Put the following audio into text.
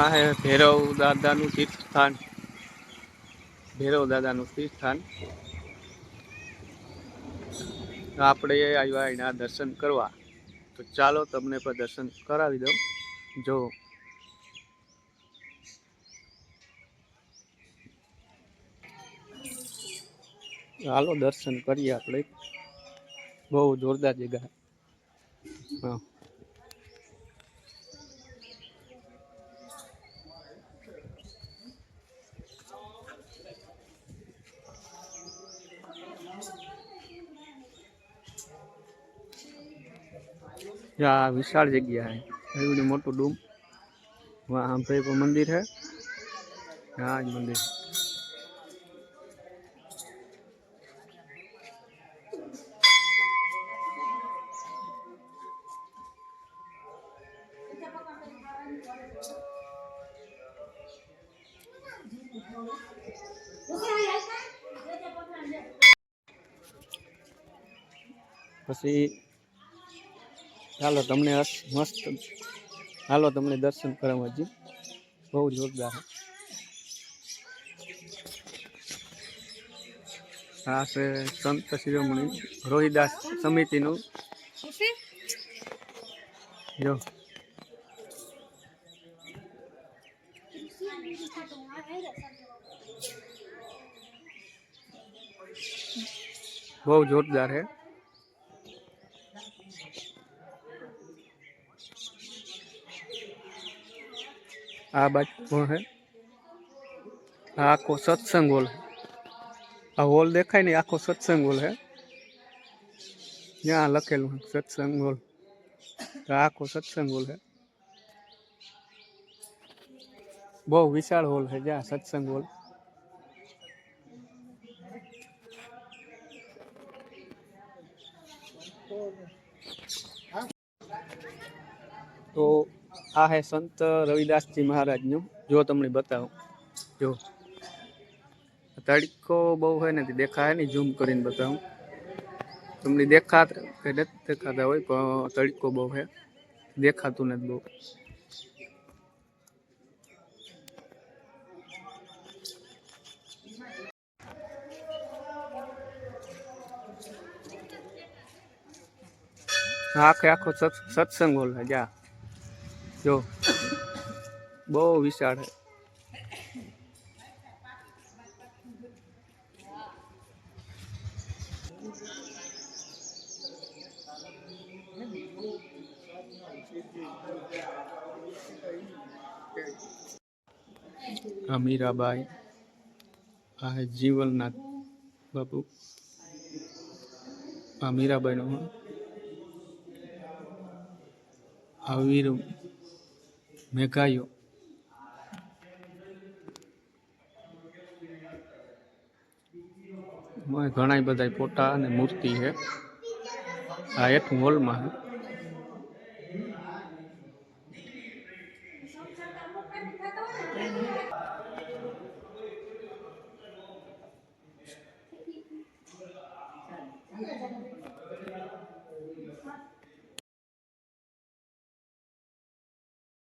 આ હે ભૈરવ દાદાનું તીર્થસ્થાન. ભૈરવ દાદાનું તીર્થસ્થાન. આપણે આવ્યા એના દર્શન કરવા. તો ચાલો તમને પણ દર્શન કરાવી દઉં. જો. હાલો દર્શન કરીએ આપણે. બહુ જોરદાર જગ્યા. હા. આ વિશાળ જગ્યા है એવડું મોટું ડૂમ वहाँ पे वो मंदिर है हाँ जी मंदिर પછી ચાલો તમને અસ- મસ્ત હાલો તમને દર્શન કરાવવા હજી બહુ જોરદાર છે આ છે સંત શિરોમણી રોહિદાસ સમિતિનું જો બહુ જોરદાર છે આ બાજુ કોણ છે આ આખો સત્સંગ હોલ આ હોલ દેખાય ને એ આખો સત્સંગ હોલ હે ત્યાં લખેલું છે સત્સંગ હોલ તો આ આખો સત્સંગ હોલ છે બહુ વિશાળ હોલ છે જ્યાં સત્સંગ હોલ તો આ હે સંત રવિદાસજી મહારાજનું જો તમને બતાવું જો તડકો બહુ હોય ને તે દેખાય નહીં ઝૂમ કરીને બતાવું તમને દેખાત કે નથી દેખાતા હોય પણ તડકો બહુ છે દેખાતું નથી બહુ આખે આખો સત્સ- સત્સંગ હોલ છે જા જો બહુ વિશાળ છે આ મીરાબાઈ આ હે જીવનનાથ બાપુ આ મીરાબાઈનો હો. આ વીર मेकायो घना बदा फोटा मूर्ति है। आ एक तो मॉल में है।